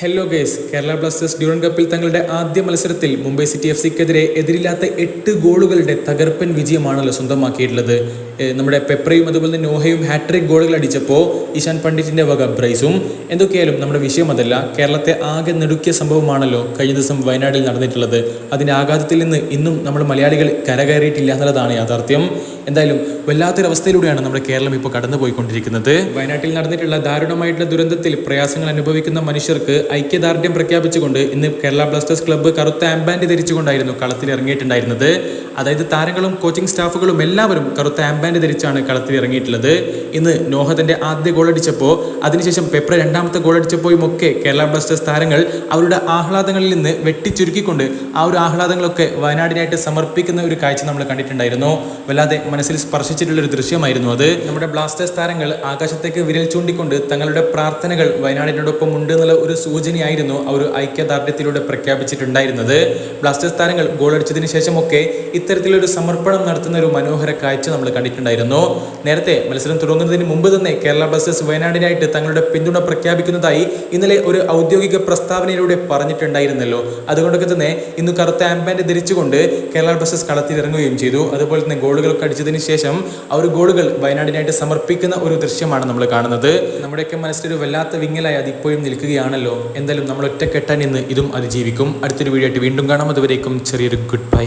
Hello guys Kerala Blasters Durand കപ്പിൽ തങ്ങളുടെ ആദ്യ മത്സരത്തിൽ മുംബൈ സിറ്റി എഫ് സിക്കെതിരെ എതിരില്ലാത്ത എട്ട് ഗോളുകളുടെ തകർപ്പൻ വിജയമാണല്ലോ സ്വന്തമാക്കിയിട്ടുള്ളത്. നമ്മുടെ പെപ്രയും അതുപോലെ തന്നെ നോഹയും ഹാട്രിക് ഗോളുകൾ അടിച്ചപ്പോൾ ഇഷാൻ പണ്ഡിറ്റിന്റെ വക ബ്രൈസും എന്തൊക്കെയായാലും നമ്മുടെ വിഷയം അതല്ല കേരളത്തെ ആകെ നെടുക്കിയ സംഭവമാണല്ലോ കഴിഞ്ഞ ദിവസം വയനാട്ടിൽ നടന്നിട്ടുള്ളത്. അതിന്റെ ആഘാതത്തിൽ നിന്ന് ഇന്നും നമ്മൾ മലയാളികൾ കരകയറിയിട്ടില്ല എന്നുള്ളതാണ് യാഥാർത്ഥ്യം. എന്തായാലും വല്ലാത്തൊരവസ്ഥയിലൂടെയാണ് നമ്മുടെ കേരളം ഇപ്പോൾ കടന്നുപോയിക്കൊണ്ടിരിക്കുന്നത്. വയനാട്ടിൽ നടന്നിട്ടുള്ള ദാരുണമായിട്ടുള്ള ദുരന്തത്തിൽ പ്രയാസങ്ങൾ അനുഭവിക്കുന്ന മനുഷ്യർക്ക് ഐക്യദാർഢ്യം പ്രഖ്യാപിച്ചുകൊണ്ട് ഇന്ന് കേരള ബ്ലാസ്റ്റേഴ്സ് ക്ലബ്ബ് കറുത്ത ആംബാൻഡ് ധരിച്ചുകൊണ്ടായിരുന്നു കളത്തിൽ ഇറങ്ങിയിട്ടുണ്ടായിരുന്നത് അതായത് താരങ്ങളും കോച്ചിങ് സ്റ്റാഫുകളും എല്ലാവരും കറുത്ത ആംബാൻഡ് ധരിച്ചാണ് കളത്തിൽ ഇറങ്ങിയിട്ടുള്ളത് ഇന്ന് നോഹത്തിന്റെ ആദ്യ ഗോൾ അടിച്ചപ്പോൾ അതിനുശേഷം പെപ്ര രണ്ടാമത്തെ ഗോൾ അടിച്ചപ്പോഴും ഒക്കെ കേരള ബ്ലാസ്റ്റേഴ്സ് താരങ്ങൾ അവരുടെ ആഹ്ലാദങ്ങളിൽ നിന്ന് വെട്ടിച്ചുരുക്കിക്കൊണ്ട് ആ ഒരു ആഹ്ലാദങ്ങളൊക്കെ വയനാടിനായിട്ട് സമർപ്പിക്കുന്ന ഒരു കാഴ്ച നമ്മൾ കണ്ടിട്ടുണ്ടായിരുന്നു. വല്ലാതെ മനസ്സിൽ സ്പർശിച്ചിട്ടുള്ള ഒരു ദൃശ്യമായിരുന്നു അത്. നമ്മുടെ ബ്ലാസ്റ്റേഴ്സ് താരങ്ങൾ ആകാശത്തേക്ക് വിരൽ ചൂണ്ടിക്കൊണ്ട് തങ്ങളുടെ പ്രാർത്ഥനകൾ വയനാടിനോടൊപ്പം ഉണ്ട് എന്നുള്ള ഒരു സൂചനയായിരുന്നു ആ ഒരു ഐക്യദാർഢ്യത്തിലൂടെ പ്രഖ്യാപിച്ചിട്ടുണ്ടായിരുന്നത്. ബ്ലാസ്റ്റേഴ്സ് താരങ്ങൾ ഗോളടിച്ചതിന് ശേഷമൊക്കെ ഇത്തരത്തിലൊരു സമർപ്പണം നടത്തുന്ന ഒരു മനോഹര കാഴ്ച നമ്മൾ കണ്ടിട്ടുണ്ടായിരുന്നു. നേരത്തെ മത്സരം തുടങ്ങുന്നതിന് മുമ്പ് തന്നെ കേരള ബ്ലാസ്റ്റേഴ്സ് വയനാടിനായിട്ട് തങ്ങളുടെ പിന്തുണ പ്രഖ്യാപിക്കുന്നതായി ഇന്നലെ ഒരു ഔദ്യോഗിക പ്രസ്താവനയിലൂടെ പറഞ്ഞിട്ടുണ്ടായിരുന്നല്ലോ. അതുകൊണ്ടൊക്കെ തന്നെ ഇന്ന് കറുത്ത ആംബാൻഡ് ധരിച്ചുകൊണ്ട് കേരള ബ്ലാസ്റ്റേഴ്സ് കളത്തിലിറങ്ങുകയും ചെയ്തു. അതുപോലെ തന്നെ ഗോളുകളൊക്കെ അടിച്ചതിന് ശേഷം ആ ഒരു ഗോളുകൾ വയനാടിനായിട്ട് സമർപ്പിക്കുന്ന ഒരു ദൃശ്യമാണ് നമ്മൾ കാണുന്നത്. നമ്മുടെയൊക്കെ മനസ്സിലൊരു വല്ലാത്ത വിങ്ങലായി അതിപ്പോഴും നിൽക്കുകയാണല്ലോ. എന്തായാലും നമ്മൾ ഒറ്റക്കെട്ടാൻ ഇന്ന് ഇതും അതിജീവിക്കും. അടുത്തൊരു വീഡിയോ ആയിട്ട് വീണ്ടും കാണാം. അതുവരേക്കും ചെറിയൊരു ഗുഡ് ബൈ